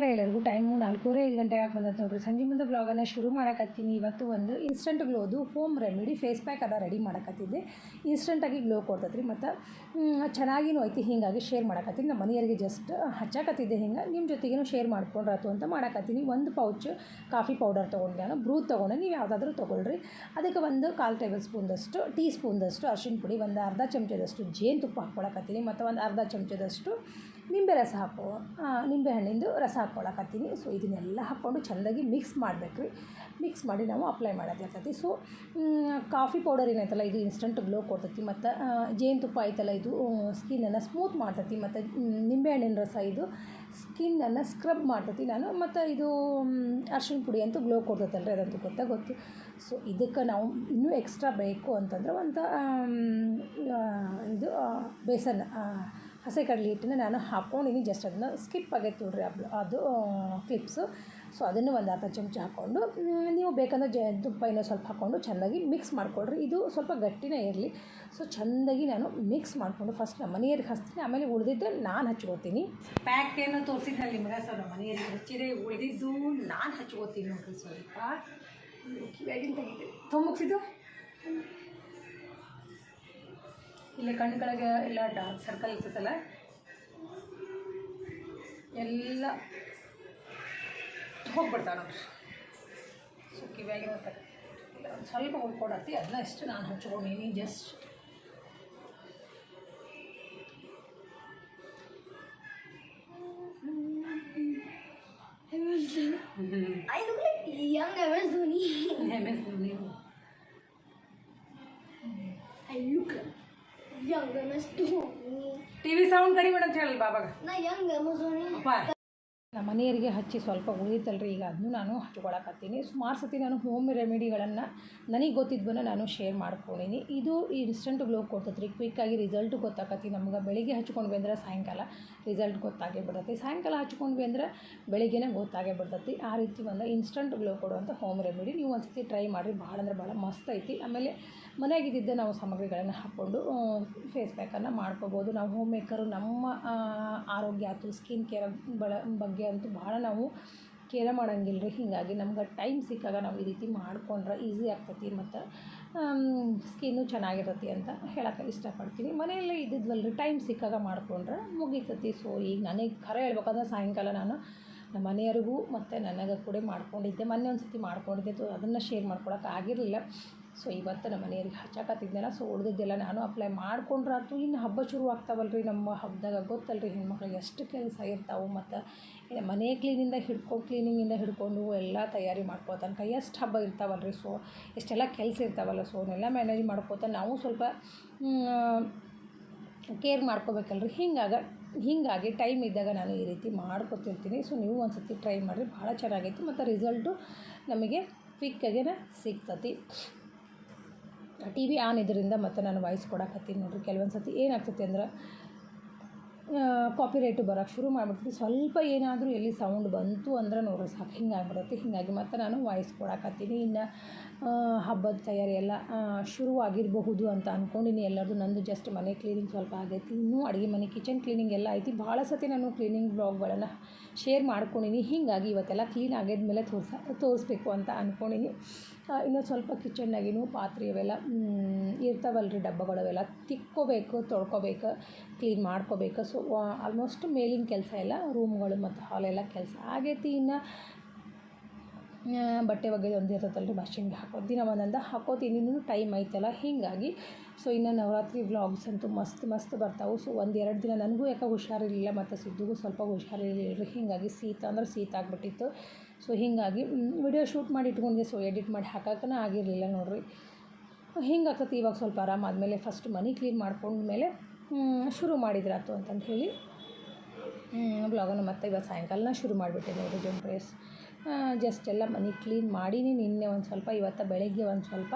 Sir ಎಲ್ಲರಿಗೂ time ನಾಲ್ಕೂವರೆ ಐದು ಗಂಟೆ ಆಗಿ ಬಂದದ್ದು ನೋಡ್ರಿ. ಸಂಜೆ ಮುಂದೆ ಬ್ಲಾಗನ್ನು ಶುರು ಮಾಡಕತ್ತೀನಿ. ಇವತ್ತು ಒಂದು ಇನ್ಸ್ಟಂಟ್ ಗ್ಲೋದು ಹೋಮ್ ರೆಮಿಡಿ ಫೇಸ್ ಪ್ಯಾಕ್ ಅದ ರೆಡಿ ಮಾಡಕತ್ತಿದ್ದೆ. ಇನ್ಸ್ಟಂಟಾಗಿ ಗ್ಲೋ ಕೊಡ್ತೈತ್ರಿ. ಮತ್ತು ಚೆನ್ನಾಗಿನೂ ಐತಿ. ಹಿಂಗಾಗಿ ಶೇರ್ ಮಾಡಕತ್ತೀನಿ. ನಮ್ಮ ಮನೆಯವರಿಗೆ ಜಸ್ಟ್ ಹಚ್ಚಾಕತ್ತಿದ್ದೆ ಹಿಂಗೆ. ನಿಮ್ಮ ಜೊತೆಗೇನು ಶೇರ್ ಮಾಡ್ಕೊಂಡ್ರಾತು ಅಂತ ಮಾಡಕತ್ತೀನಿ. ಒಂದು ಪೌಚ್ ಕಾಫಿ ಪೌಡರ್ ತೊಗೊಂಡೆ ನಾನು. ಬ್ರೂತ್ ತೊಗೊಂಡೆ. ನೀವು ಯಾವುದಾದ್ರೂ ತೊಗೊಳ್ರಿ. ಅದಕ್ಕೆ ಒಂದು ಕಾಲು ಟೇಬಲ್ ಸ್ಪೂನ್ದಷ್ಟು ಟೀ ಸ್ಪೂನ್ದಷ್ಟು ಅರ್ಶಿನ ಪುಡಿ, ಒಂದು ಅರ್ಧ ಚಮಚದಷ್ಟು ಜೇನುತುಪ್ಪ ಹಾಕ್ಕೊಳಕತ್ತೀನಿ. ಮತ್ತು ಒಂದು ಅರ್ಧ ಚಮಚದಷ್ಟು ನಿಂಬೆ ರಸ ಹಾಕೋ ನಿಂಬೆ ಹಣ್ಣಿಂದು ರಸ ಹಾಕ್ಕೊಳಕತ್ತೀನಿ. ಸೊ ಇದನ್ನೆಲ್ಲ ಹಾಕ್ಕೊಂಡು ಚೆಂದಾಗಿ ಮಿಕ್ಸ್ ಮಾಡಬೇಕು ರೀ ಮಿಕ್ಸ್ ಮಾಡಿ ನಾವು ಅಪ್ಲೈ ಮಾಡೋದಿರ್ತೈತಿ ಸೊ ಕಾಫಿ ಪೌಡರ್ ಏನೈತಲ್ಲ, ಇದು ಇನ್ಸ್ಟಂಟ್ ಗ್ಲೋ ಕೊಡ್ತೈತಿ. ಮತ್ತು ಜೇನುತುಪ್ಪ ಐತಲ್ಲ, ಇದು ಸ್ಕಿನ್ನನ್ನು ಸ್ಮೂತ್ ಮಾಡ್ತೈತಿ. ಮತ್ತು ನಿಂಬೆ ಹಣ್ಣಿನ ರಸ ಇದು ಸ್ಕಿನ್ನನ್ನು ಸ್ಕ್ರಬ್ ಮಾಡ್ತೈತಿ. ನಾನು ಮತ್ತು ಇದು ಅರ್ಶಿನ ಪುಡಿ ಅಂತೂ ಗ್ಲೋ ಕೊಡ್ತೈತಲ್ರಿ, ಅದಂತೂ ಗೊತ್ತಾ ಗೊತ್ತು. ಸೊ ಇದಕ್ಕೆ ನಾವು ಇನ್ನೂ ಎಕ್ಸ್ಟ್ರಾ ಬೇಕು ಅಂತಂದ್ರೆ ಒಂದು ಇದು ಬೇಸನ್ ಹಸಿ ಕಡಲೆ ಹಿಟ್ಟನ್ನ ನಾನು ಹಾಕ್ಕೊಂಡಿನಿ ಜಸ್ಟ್ ಅದನ್ನು ಸ್ಕಿಪ್ ಆಗೈತೆ ನೋಡ್ರಿ ಅದು ಅದು ಕ್ಲಿಪ್ಸು ಸೊ ಅದನ್ನು ಒಂದು ಅರ್ಧ ಚಮಚ ಹಾಕ್ಕೊಂಡು ನೀವು ಬೇಕಂದ್ರೆ ಜ ತುಪ್ಪ ಇನ್ನೂ ಸ್ವಲ್ಪ ಹಾಕ್ಕೊಂಡು ಚೆನ್ನಾಗಿ ಮಿಕ್ಸ್ ಮಾಡಿಕೊಡ್ರಿ ಇದು ಸ್ವಲ್ಪ ಗಟ್ಟಿನೇ ಇರಲಿ. ಸೊ ಚೆಂದಾಗಿ ನಾನು ಮಿಕ್ಸ್ ಮಾಡಿಕೊಂಡು ಫಸ್ಟ್ ನಮ್ಮ ಮನೆಯವ್ರಿಗೆ ಹಚ್ತೀನಿ. ಆಮೇಲೆ ಉಳಿದಿದ್ದು ನಾನು ಹಚ್ಕೋತೀನಿ. ಪ್ಯಾಕ್ ಏನು ತೋರಿಸಿದ್ನಲ್ಲಿ ನಿಮಗೆ ಸೊ ನಮ್ಮ ಮನೆಯವ್ರಿಗೆ ಹಚ್ಚಿದೆ ಉಳಿದಿದ್ದು ನಾನು ಹಚ್ಕೋತೀನಿ ನೋಡಿರಿ ಸ್ವಲ್ಪ. ಕಿವ್ಯಾಗಿನ ತೆಗಿತೀನಿ. ತುಂಬ ಮುಗಿಸಿದ್ದು? ಇಲ್ಲಿ ಕಣ್ಣು ಕೆಳಗೆ ಎಲ್ಲ ಡಾರ್ಕ್ ಸರ್ಕಲ್ ಇರ್ತೈತಲ್ಲ ಎಲ್ಲ ಹೋಗ್ಬಿಡ್ತಾವೆ ನೋಡ್ರಿ ಸೊ ಕಿವ್ಯಾಗಿನ ಇಲ್ಲ ಒಂದು ಸ್ವಲ್ಪ ಉಳ್ಕೊಡತ್ತಿ ಅದನ್ನ ಇಷ್ಟು ನಾನು ಹಚ್ಕೊಂಡೀನಿ just I look like young MS Dhoni. M S young MS Dhoni. T V sound ಕಡಿಮೆ ಅಂತ ಹೇಳಲ್ಲ ಬಾಬಾಗ ನಾ Dhoni. ಅಪ್ಪ ನಮ್ಮ ಮನೆಯವರಿಗೆ ಹಚ್ಚಿ ಸ್ವಲ್ಪ ಉಳಿತಲ್ರಿ ಈಗ ಅದನ್ನು ನಾನು ಹಚ್ಕೊಳಕತ್ತೀನಿ. ಸುಮಾರು ಸತಿ ನಾನು ಹೋಮ್ ರೆಮಿಡಿಗಳನ್ನು ನನಗೆ ಗೊತ್ತಿದ್ವನ್ನ ನಾನು ಶೇರ್ ಮಾಡ್ಕೊಂಡೀನಿ. ಇದು ಇನ್ಸ್ಟಂಟ್ ಗ್ಲೋ ಕೊಡ್ತೈತೆ ರೀ ಕ್ವಿಕ್ಕಾಗಿ ರಿಸಲ್ಟ್ ಗೊತ್ತಾಕತಿ ನಮ್ಗೆ ಬೆಳಿಗ್ಗೆ ಹಚ್ಕೊಂಡ್ವಿ ಅಂದ್ರೆ ಸಾಯಂಕಾಲ ರಿಸಲ್ಟ್ ಗೊತ್ತಾಗೇ ಬಿಡ್ತೈತಿ ಸಾಯಂಕಾಲ ಹಚ್ಕೊಂಡ್ವಿ ಅಂದ್ರೆ ಬೆಳಿಗ್ಗೆನೇ ಗೊತ್ತಾಗೇ ಬಿಡ್ತೈತಿ ಆ ರೀತಿ ಒಂದು ಇನ್ಸ್ಟಂಟ್ ಗ್ಲೋ ಕೊಡುವಂಥ ಹೋಮ್ ರೆಮಿಡಿ ನೀವು ಒಂದು ಸತಿ ಟ್ರೈ ಮಾಡಿರಿ. ಭಾಳ ಅಂದ್ರೆ ಭಾಳ ಮಸ್ತ್ ಐತಿ. ಆಮೇಲೆ ಮನೆಯಾಗಿದ್ದಿದ್ದೆ ನಾವು ಸಾಮಗ್ರಿಗಳನ್ನು ಹಾಕ್ಕೊಂಡು ಫೇಸ್ ಪ್ಯಾಕನ್ನು ಮಾಡ್ಕೋಬೋದು. ನಾವು ಹೋಮ್ ಮೇಕರು ನಮ್ಮ ಆರೋಗ್ಯ ಆಯಿತು ಸ್ಕಿನ್ ಕೇರ್ ಬಳ, ಬಗ್ಗೆ ಅಂತೂ ಭಾಳ ನಾವು ಕೇರ ಮಾಡಂಗಿಲ್ಲ ರೀ ಹೀಗಾಗಿ ನಮ್ಗೆ ಟೈಮ್ ಸಿಕ್ಕಾಗ ನಾವು ಈ ರೀತಿ ಮಾಡ್ಕೊಂಡ್ರೆ ಈಸಿ ಆಗ್ತೈತಿ ಮತ್ತು ಸ್ಕಿನ್ನು ಚೆನ್ನಾಗಿರ್ತತಿ ಅಂತ ಹೇಳಕ್ಕೆ ಇಷ್ಟಪಡ್ತೀನಿ. ಮನೆಯಲ್ಲೇ ಇದ್ದಿದ್ವಲ್ಲ ರೀ ಟೈಮ್ ಸಿಕ್ಕಾಗ ಮಾಡ್ಕೊಂಡ್ರೆ ಮುಗೀತತಿ. ಸೊ ಈಗ ನನಗೆ ಖರೆ ಹೇಳ್ಬೇಕಂದ್ರೆ ಸಾಯಂಕಾಲ ನಾನು ನಮ್ಮ ಮನೆಯವ್ರಿಗೂ ಮತ್ತು ನನಗೆ ಕೂಡ ಮಾಡ್ಕೊಂಡಿದ್ದೆ. ಮೊನ್ನೆ ಒಂದು ಸತಿ ಮಾಡ್ಕೊಂಡಿದ್ದೆ ಅದನ್ನು ಶೇರ್ ಮಾಡ್ಕೊಳಕ್ಕೆ ಆಗಿರಲಿಲ್ಲ. ಸೊ ಇವತ್ತು ನಮ್ಮ ಮನೆಯಲ್ಲಿ ಹಚ್ಚಾಕತ್ತಿದ್ದೆಲ್ಲ ಸೊ ಉಳಿದಿದ್ದೆಲ್ಲ ನಾನು ಅಪ್ಲೈ ಮಾಡ್ಕೊಂಡ್ರಾತು ಇನ್ನು ಹಬ್ಬ ಶುರು ಆಗ್ತಾವಲ್ಲ ರೀ ನಮ್ಮ ಹಬ್ಬದಾಗ ಗೊತ್ತಲ್ರಿ ಹೆಣ್ಮಕ್ಳಿಗೆ ಎಷ್ಟು ಕೆಲಸ ಇರ್ತಾವೆ ಮತ್ತು ಮನೆ ಕ್ಲೀನಿಂದ ಹಿಡ್ಕೊಂಡು ಕ್ಲೀನಿಂಗಿಂದ ಹಿಡ್ಕೊಂಡು ಎಲ್ಲ ತಯಾರಿ ಮಾಡ್ಕೋ ತನಕ ಎಷ್ಟು ಹಬ್ಬ ಇರ್ತಾವಲ್ರಿ. ಸೊ ಎಷ್ಟೆಲ್ಲ ಕೆಲಸ ಇರ್ತಾವಲ್ಲ ಸೊ ಅವನ್ನೆಲ್ಲ ಮ್ಯಾನೇಜ್ ಮಾಡ್ಕೋತ ನಾವು ಸ್ವಲ್ಪ ಕೇರ್ ಮಾಡ್ಕೋಬೇಕಲ್ರಿ. ಹಿಂಗಾಗ, ಹೀಗಾಗಿ ಟೈಮ್ ಇದ್ದಾಗ ನಾನು ಈ ರೀತಿ ಮಾಡ್ಕೊತಿರ್ತೀನಿ. ಸೊ ನೀವು ಒಂದು ಸರ್ತಿ ಟ್ರೈ ಮಾಡಿರಿ, ಭಾಳ ಚೆನ್ನಾಗೈತಿ, ಮತ್ತು ರಿಸಲ್ಟು ನಮಗೆ ಕ್ವಿಕ್ಕಾಗೇನೆ ಸಿಗ್ತತಿ. ಟಿ ವಿ ಆನ್ ಇದರಿಂದ ಮತ್ತು ನಾನು ವಾಯ್ಸ್ ಕೊಡಕತ್ತೀನಿ ನೋಡಿರಿ. ಕೆಲವೊಂದು ಸರ್ತಿ ಏನಾಗ್ತೈತಿ ಅಂದ್ರೆ ಕಾಪಿ ರೈಟು ಬರೋಕ್ಕೆ ಶುರು ಮಾಡಿಬಿಡ್ತೀವಿ ಸ್ವಲ್ಪ ಏನಾದರೂ ಎಲ್ಲಿ ಸೌಂಡ್ ಬಂತು ಅಂದ್ರೆ ನೋಡ್ರಿ ಸಾಕು. ಹಿಂಗಾಗ್ಬಿಡತ್ತೆ, ಹೀಗಾಗಿ ಮತ್ತು ನಾನು ವಾಯ್ಸ್ ಕೊಡಕತ್ತೀನಿ ಇನ್ನು ಹಬ್ಬದ ತಯಾರಿ ಎಲ್ಲ ಶುರುವಾಗಿರಬಹುದು ಅಂತ ಅಂದ್ಕೊಂಡಿನಿ ಎಲ್ಲರದು ನಂದು ಜಸ್ಟ್ ಮನೆ ಕ್ಲೀನಿಂಗ್ ಸ್ವಲ್ಪ ಆಗೈತಿ. ಇನ್ನೂ ಅಡುಗೆ ಮನೆ ಕಿಚನ್ ಕ್ಲೀನಿಂಗ್ ಎಲ್ಲ ಐತಿ. ಭಾಳ ಸತಿ ನಾನು ಕ್ಲೀನಿಂಗ್ ಬ್ಲಾಗ್ಗಳನ್ನು ಶೇರ್ ಮಾಡ್ಕೊಂಡಿನಿ. ಹೀಗಾಗಿ ಇವತ್ತೆಲ್ಲ ಕ್ಲೀನ್ ಆಗಿದ್ಮೇಲೆ ತೋರ್ಸ, ತೋರಿಸ್ಬೇಕು ಅಂತ ಅಂದ್ಕೊಂಡಿನಿ ಇನ್ನೂ ಸ್ವಲ್ಪ ಕಿಚನ್ನಾಗಿನೂ ಪಾತ್ರೆ ಅವೆಲ್ಲ ಇರ್ತಾವಲ್ಲ ರೀ ಡಬ್ಬಗಳು ಅವೆಲ್ಲ ತಿಕ್ಕೋಬೇಕು, ತೊಳ್ಕೊಬೇಕು ಕ್ಲೀನ್ ಮಾಡ್ಕೋಬೇಕು. ಸೊ ಆಲ್ಮೋಸ್ಟ್ ಮೇಲಿನ ಕೆಲಸ ಎಲ್ಲ ರೂಮ್ಗಳು ಮತ್ತು ಹಾಲೆಲ್ಲ ಕೆಲಸ. ಆಗೈತಿ ಇನ್ನು ಬಟ್ಟೆ ಒಗೆದು ಒಂದು ಇರ್ತೈತಲ್ಲ ರೀ ಹಾಕೋದು. ದಿನ ಒಂದೊಂದು ಹಾಕೋತೀನಿ ಟೈಮ್ ಐತಲ್ಲ ಹೀಗಾಗಿ. ಸೊ ಇನ್ನು ನವರಾತ್ರಿ ವ್ಲಾಗ್ಸ್ ಅಂತೂ ಮಸ್ತ್ ಮಸ್ತ್ ಬರ್ತಾವೆ. ಸೊ ಒಂದು ಎರಡು ದಿನ ನನಗೂ ಯಾಕೆ ಹುಷಾರಿರಲಿಲ್ಲ, ಮತ್ತು ಸಿದ್ದುಗೂ ಸ್ವಲ್ಪ ಹುಷಾರಿರಲಿಲ್ಲ ಹೀಗಾಗಿ ಶೀತ ಅಂದ್ರೆ ಶೀತ ಆಗಿಬಿಟ್ಟಿತ್ತು. ಸೊ ಹೀಗಾಗಿ ವಿಡಿಯೋ ಶೂಟ್ ಮಾಡಿ ಇಟ್ಕೊಂಡಿದ್ದೆ ಸೊ ಎಡಿಟ್ ಮಾಡಿ ಹಾಕೋಕ್ಕೂ ಆಗಿರಲಿಲ್ಲ ನೋಡಿರಿ. ಹಿಂಗಾಗ್ತೈತಿ ಇವಾಗ ಸ್ವಲ್ಪ ಆರಾಮಾದಮೇಲೆ ಫಸ್ಟ್ ಮನಿ ಕ್ಲೀನ್ ಮಾಡ್ಕೊಂಡ್ಮೇಲೆ ಶುರು ಮಾಡಿದ್ರಾತು ಅಂತಂದು ಹೇಳಿ. ಬ್ಲಾಗನ್ನು ಮತ್ತೆ ಇವತ್ತು ಸಾಯಂಕಾಲನ ಶುರು ಮಾಡಿಬಿಟ್ಟೆ ನೋಡಿ ಜಂಪ್ರೇಸ್ ಜಸ್ಟ್ ಎಲ್ಲ ಮನೆ ಕ್ಲೀನ್ ಮಾಡೀನಿ, ನಿನ್ನೆ ಒಂದು ಸ್ವಲ್ಪ, ಇವತ್ತು ಬೆಳಗ್ಗೆ ಒಂದು ಸ್ವಲ್ಪ.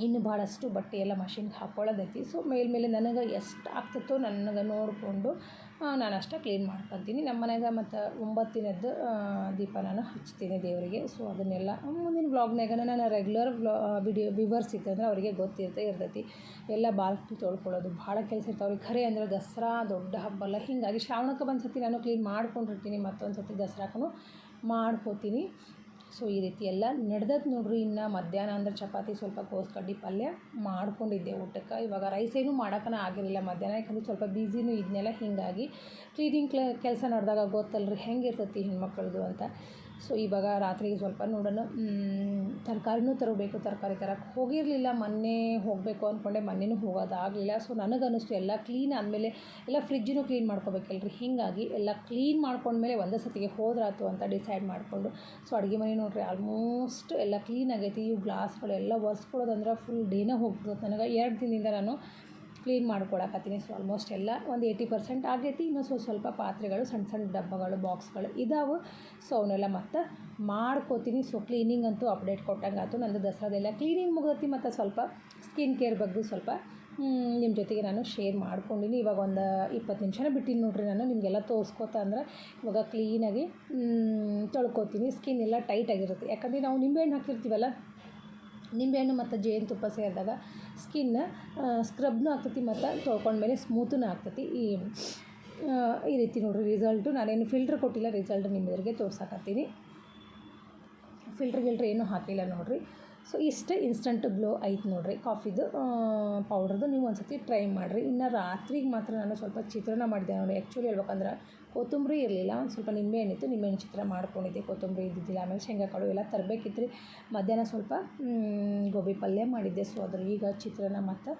ಇನ್ನು ಭಾಳಷ್ಟು ಬಟ್ಟೆ ಎಲ್ಲ ಮಷಿನ್ಗೆ ಹಾಕ್ಕೊಳ್ಳೋದೈತಿ ಸೊ ಮೇಲ್ಮೇಲೆ ನನಗೆ ಎಷ್ಟು ಆಗ್ತಿತ್ತೋ ನನಗೆ ನೋಡಿಕೊಂಡು ನಾನು ಅಷ್ಟೇ ಕ್ಲೀನ್ ಮಾಡ್ಕೊತೀನಿ. ನಮ್ಮ ಮನೆಯಾಗ ಮತ್ತು ಒಂಬತ್ತಿನದ್ದು ದೀಪ ನಾನು ಹಚ್ತೀನಿ ದೇವರಿಗೆ. ಸೊ ಅದನ್ನೆಲ್ಲ ಮುಂದಿನ ವ್ಲಾಗ್ನಾಗ ನಾನು ರೆಗ್ಯುಲರ್ ವ್ಲಾ ವಿಡಿಯೋ ವಿವರ್ಸ್ ಇತ್ತಂದ್ರೆ ಅವರಿಗೆ ಗೊತ್ತಿರ್ತೇ ಇರ್ತೈತಿ. ಎಲ್ಲ ಬಾಲ್ಕಿ ತೊಳ್ಕೊಳ್ಳೋದು, ಭಾಳ ಕೆಲಸ ಇರ್ತಾವೆ. ಅವ್ರಿಗೆ ಖರೆ ಅಂದ್ರೆ ದಸರಾ, ದೊಡ್ಡ ಹಬ್ಬ ಅಲ್ಲ. ಹೀಗಾಗಿ ಶ್ರಾವಣಕ್ಕೆ ಒಂದು ಸತಿ ನಾನು ಕ್ಲೀನ್ ಮಾಡ್ಕೊಂಡಿರ್ತೀನಿ. ಮತ್ತೊಂದು ಸತಿ ದಸರಾಕ್ಕೂ ಮಾಡ್ಕೋತೀನಿ. ಸೊ ಈ ರೀತಿ ಎಲ್ಲ ನಡೆದದ್ದು ನೋಡ್ರಿ. ಇನ್ನು ಮಧ್ಯಾಹ್ನ ಅಂದ್ರೆ ಚಪಾತಿ ಸ್ವಲ್ಪ ಕೋಸ್ಕಡ್ಡಿ ಪಲ್ಯ ಮಾಡ್ಕೊಂಡಿದ್ದೆ ಊಟಕ್ಕೆ. ಇವಾಗ ರೈಸ್ ಏನೂ ಮಾಡೋಕ್ಕನ ಆಗಿರಲಿಲ್ಲ. ಮಧ್ಯಾಹ್ನ ಯಾಕಂದ್ರೆ ಸ್ವಲ್ಪ ಬ್ಯುಸಿನೂ ಇದ್ನೆಲ್ಲ ಹೀಗಾಗಿ ಕ್ಲೀನಿಂಗ್ ಕ್ಲ, ಕೆಲಸ ನಡೆದಾಗ ಗೊತ್ತಲ್ರಿ ಹೆಂಗಿರ್ತೈತಿ ಹೆಣ್ಮಕ್ಳದ್ದು ಅಂತ. ಸೊ ಇವಾಗ ರಾತ್ರಿಗೆ ಸ್ವಲ್ಪ ನೋಡೋಣ. ತರಕಾರಿನೂ ತರಬೇಕು, ತರಕಾರಿ ತರಕ್ಕೆ ಹೋಗಿರಲಿಲ್ಲ, ಮೊನ್ನೆ ಹೋಗಬೇಕು ಅಂದ್ಕೊಂಡೆ ಮೊನ್ನೆನೂ ಹೋಗೋದಾಗಲಿಲ್ಲ. ಸೊ ನನಗನ್ನಿಸ್ತು ಎಲ್ಲ ಕ್ಲೀನ್ ಆದಮೇಲೆ ಎಲ್ಲ ಫ್ರಿಜ್ಜನ್ನು ಕ್ಲೀನ್ ಮಾಡ್ಕೋಬೇಕಲ್ರಿ. ಹೀಗಾಗಿ ಎಲ್ಲ ಕ್ಲೀನ್ ಮಾಡ್ಕೊಂಡ್ಮೇಲೆ ಒಂದೇ ಸತಿಗೆ ಹೋದ್ರಾತು ಅಂತ ಡಿಸೈಡ್ ಮಾಡಿಕೊಂಡು. ಸೊ ಅಡುಗೆ ಮನೆ ನೋಡ್ರಿ ಆಲ್ಮೋಸ್ಟ್ ಎಲ್ಲ ಕ್ಲೀನ್ ಆಗೈತಿ. ಇವು ಗ್ಲಾಸ್ಗಳೆಲ್ಲ ಒರೆಸ್ಕೊಳ್ಳೋದಂದ್ರೆ ಫುಲ್ ಡೇನೇ ಹೋಗ್ಬಿಡ್ತದೆ ನನಗೆ. ಎರಡು ದಿನದಿಂದ ನಾನು ಕ್ಲೀನ್ ಮಾಡ್ಕೊಳಕತ್ತೀನಿ ಸೊ ಆಲ್ಮೋಸ್ಟ್ ಎಲ್ಲ ಒಂದು ಏಯ್ಟಿ ಪರ್ಸೆಂಟ್ ಆಗೈತಿ ಇನ್ನೂ ಸ್ವಲ್ಪ ಸ್ವಲ್ಪ ಪಾತ್ರೆಗಳು ಸಣ್ಣ ಸಣ್ಣ ಡಬ್ಬಗಳು ಬಾಕ್ಸ್ಗಳು ಇದಾವೆ. ಸೊ ಅವನ್ನೆಲ್ಲ ಮತ್ತೆ ಮಾಡ್ಕೋತೀನಿ. ಸೊ ಕ್ಲೀನಿಂಗ್ ಅಂತೂ ಅಪ್ಡೇಟ್ ಕೊಟ್ಟಂಗೆ ಆಯ್ತು ನಂದು ದಸರಾದೆಲ್ಲ ಕ್ಲೀನಿಂಗ್ ಮುಗಿದತಿ ಮತ್ತು ಸ್ವಲ್ಪ ಸ್ಕಿನ್ ಕೇರ್ ಬಗ್ಗೆ ಸ್ವಲ್ಪ ನಿಮ್ಮ ಜೊತೆಗೆ ನಾನು ಶೇರ್ ಮಾಡ್ಕೊಂಡಿನಿ. ಇವಾಗ ಒಂದು ಇಪ್ಪತ್ತು ನಿಮಿಷನ ಬಿಟ್ಟಿನಿ ನೋಡ್ರಿ ನಾನು. ನಿಮಗೆಲ್ಲ ತೋರಿಸ್ಕೊತ ಅಂದ್ರೆ ಇವಾಗ ಕ್ಲೀನಾಗಿ ತೊಳ್ಕೊತೀನಿ. ಸ್ಕಿನ್ ಎಲ್ಲ ಟೈಟ್ ಆಗಿರುತ್ತೆ. ಯಾಕಂದರೆ ನಾವು ನಿಂಬೆಹಣ್ಣು ಹಾಕಿರ್ತೀವಲ್ಲ? ನಿಂಬೆಹಣ್ಣು ಮತ್ತು ಜೇನುತುಪ್ಪ ಸೇರಿದಾಗ ಸ್ಕಿನ್ ಸ್ಕ್ರಬ್ನೂ ಆಗ್ತೈತಿ ಮತ್ತು ತೊಳ್ಕೊಂಡ್ಮೇಲೆ ಸ್ಮೂತೂ ಆಗ್ತೈತಿ. ಈ ಈ ರೀತಿ ನೋಡಿರಿ ರಿಸಲ್ಟು ನಾನೇನು ಫಿಲ್ಟ್ರ್ ಕೊಟ್ಟಿಲ್ಲ ರಿಸಲ್ಟ್ ನಿಮ್ಮೆದುರಿಗೆ ತೋರ್ಸಕತ್ತೀನಿ. ಫಿಲ್ಟ್ರ್ ಗಿಲ್ಟ್ರ್ ಏನೂ ಹಾಕಿಲ್ಲ ನೋಡಿರಿ. ಸೊ ಇಷ್ಟು ಇನ್ಸ್ಟಂಟ್ ಗ್ಲೋ ಐತೆ ನೋಡಿರಿ. ಕಾಫಿದು ಪೌಡ್ರದು ನೀವು ಒಂದು ಸತಿ ಟ್ರೈ ಮಾಡಿರಿ. ಇನ್ನು ರಾತ್ರಿಗೆ ಮಾತ್ರ ನಾನು ಸ್ವಲ್ಪ ಚಿತ್ರಾನ್ನ ಮಾಡಿದೆ ನೋಡಿ ಆ್ಯಕ್ಚುಲಿ ಹೇಳ್ಬೇಕಂದ್ರೆ ಕೊತ್ತಂಬರಿ ಇರಲಿಲ್ಲ, ಒಂದು ಸ್ವಲ್ಪ ನಿಂಬೆಹಣ್ಣು ಇತ್ತು ನಿಂಬೆಹಣ್ಣು ಚಿತ್ರ ಮಾಡ್ಕೊಂಡಿದ್ದೆ, ಕೊತ್ತಂಬರಿ ಇದ್ದಿದ್ದಿಲ್ಲ. ಆಮೇಲೆ ಶೇಂಗಾಕಾಳು ಎಲ್ಲ ತರಬೇಕಿತ್ತು ಮಧ್ಯಾಹ್ನ ಸ್ವಲ್ಪ ಗೋಬಿ ಪಲ್ಯ ಮಾಡಿದ್ದೆ. ಸೊ ಅದ್ರ ಈಗ ಚಿತ್ರಾನ್ನ ಮತ್ತು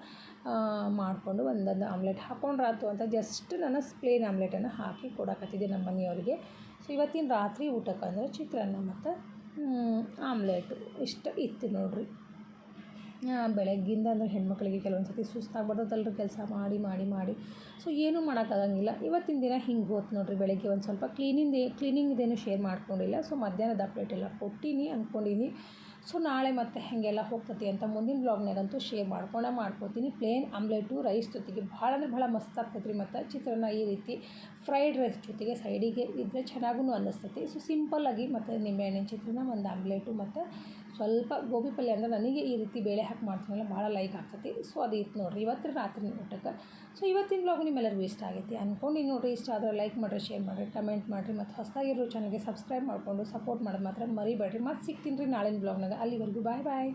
ಮಾಡಿಕೊಂಡು ಒಂದೊಂದು ಆಮ್ಲೆಟ್ ಹಾಕೊಂಡ್ರಾತು ಅಂತ ಜಸ್ಟ್ ನಾನು ಪ್ಲೇನ್ ಆಮ್ಲೆಟನ್ನು ಹಾಕಿ ಕೊಡಕತ್ತಿದ್ದೆ ನಮ್ಮ ಮನೆಯವ್ರಿಗೆ. ಸೊ ಇವತ್ತಿನ ರಾತ್ರಿ ಊಟಕ್ಕೆ ಅಂದರೆ ಚಿತ್ರಾನ್ನ ಮತ್ತು ಆಮ್ಲೆಟು ಇಷ್ಟ ಇತ್ತು ನೋಡಿರಿ. ಬೆಳಗ್ಗಿಂದ ಅಂದರೆ ಹೆಣ್ಮಕ್ಳಿಗೆ ಕೆಲವೊಂದು ಸತಿ ಸುಸ್ತಾಗ್ಬಿಡ್ತದಲ್ರಿ ಕೆಲಸ ಮಾಡಿ ಮಾಡಿ ಮಾಡಿ. ಸೊ ಏನೂ ಮಾಡೋಕ್ಕಾಗಂಗಿಲ್ಲ. ಇವತ್ತಿನ ದಿನ ಹಿಂಗೆ ಹೋತು ನೋಡಿರಿ, ಬೆಳಗ್ಗೆ ಒಂದು ಸ್ವಲ್ಪ ಕ್ಲೀನಿಂಗ್ ಕ್ಲೀನಿಂಗ್ದೇನು ಶೇರ್ ಮಾಡ್ಕೊಂಡಿಲ್ಲ. ಸೊ ಮಧ್ಯಾಹ್ನದ ಅಪ್ಡೇಟ್ ಎಲ್ಲ ಕೊಟ್ಟೀನಿ ಅಂದ್ಕೊಂಡೀನಿ ಸೊ ನಾಳೆ ಮತ್ತೆ ಹೇಗೆಲ್ಲ ಹೋಗ್ತತಿ ಅಂತ ಮುಂದಿನ ಬ್ಲಾಗ್ನಾಗಂತೂ ಶೇರ್ ಮಾಡ್ಕೊಂಡೇ ಮಾಡ್ಕೊತೀನಿ. ಪ್ಲೇನ್ ಆಮ್ಲೆಟು ರೈಸ್ ಜೊತೆಗೆ ಭಾಳ ಅಂದರೆ ಭಾಳ ಮಸ್ತ್ ಆಗ್ತೈತೆ ರೀ ಮತ್ತು. ಚಿತ್ರಾನ್ನ ಈ ರೀತಿ ಫ್ರೈಡ್ ರೈಸ್ ಜೊತೆಗೆ ಸೈಡಿಗೆ ಇದ್ದರೆ ಚೆನ್ನಾಗೂ ಅನ್ನಿಸ್ತೈತಿ. ಸೊ ಸಿಂಪಲ್ಲಾಗಿ ಮತ್ತು ನಿಂಬೆಹಣ್ಣಿನ ಚಿತ್ರಾನ್ನ, ಒಂದು ಆಮ್ಲೆಟು ಮತ್ತು ಸ್ವಲ್ಪ ಗೋಬಿ ಪಲ್ಯ ಅಂದ್ರೆ ನನಗೆ ಈ ರೀತಿ ಬೇಳೆ ಹಾಕಿ ಮಾಡ್ತೀನಲ್ಲ, ಭಾಳ ಲೈಕ್ ಆಗ್ತೈತಿ. ಸೊ ಅದು ಇತ್ತು ನೋಡಿರಿ. ಇವತ್ತು ರಾತ್ರಿ ಊಟಕ್ಕೆ. ಸೊ ಇವತ್ತಿನ ಬ್ಲಾಗ್ ನಿಮ್ಮೆಲ್ಲರಿಗೂ ಇಷ್ಟ ಆಗೈತಿ. ಅಂದ್ಕೊಂಡು ನೋಡಿರಿ, ಇಷ್ಟ ಆದರೆ ಲೈಕ್ ಮಾಡಿರಿ ಶೇರ್ ಮಾಡಿರಿ ಕಮೆಂಟ್ ಮಾಡಿರಿ, ಮತ್ತು ಹೊಸದಾಗಿರೋ ಚಾನಲ್ಗೆ ಸಬ್ಸ್ಕ್ರೈಬ್ ಮಾಡಿಕೊಂಡು ಸಪೋರ್ಟ್ ಮಾಡೋದು ಮಾತ್ರ ಮರಿಬೇಡ್ರಿ. ಮತ್ತು ಸಿಗ್ತೀನಿ ರೀ ನಾಳಿನ ಬ್ಲಾಗ್ನಾಗ ಅಲ್ಲಿವರೆಗೂ ಬಾಯ್ ಬಾಯ್